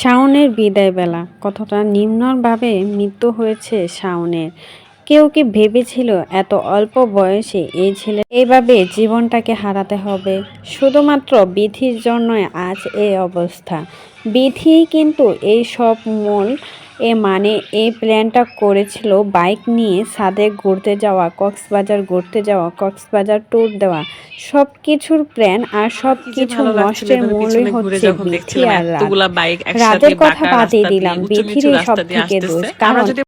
শাওনের বিদায় বেলা কতটা নিম্নভাবে মৃত্যু হয়েছে শাওনের। কেউ কি ভেবেছিল এত অল্প বয়সে এই ছেলে এইভাবে জীবনটাকে হারাতে হবে? শুধুমাত্র বিধির জন্যই আজ এই অবস্থা। বিধি কিন্তু এই সব মূল এ মানে এই প্ল্যানটা করেছিল বাইক নিয়ে সাদে ঘুরতে যাওয়া কক্সবাজার ঘুরতে যাওয়া কক্সবাজার ট্যুর দেওয়া। সব কিছুর প্ল্যান আর সব কিছু নষ্টের মূলই হচ্ছে বিথি আর রাত রাতের কথা বাদই দিলাম বিথিরই সব থেকে দোষ। কারণ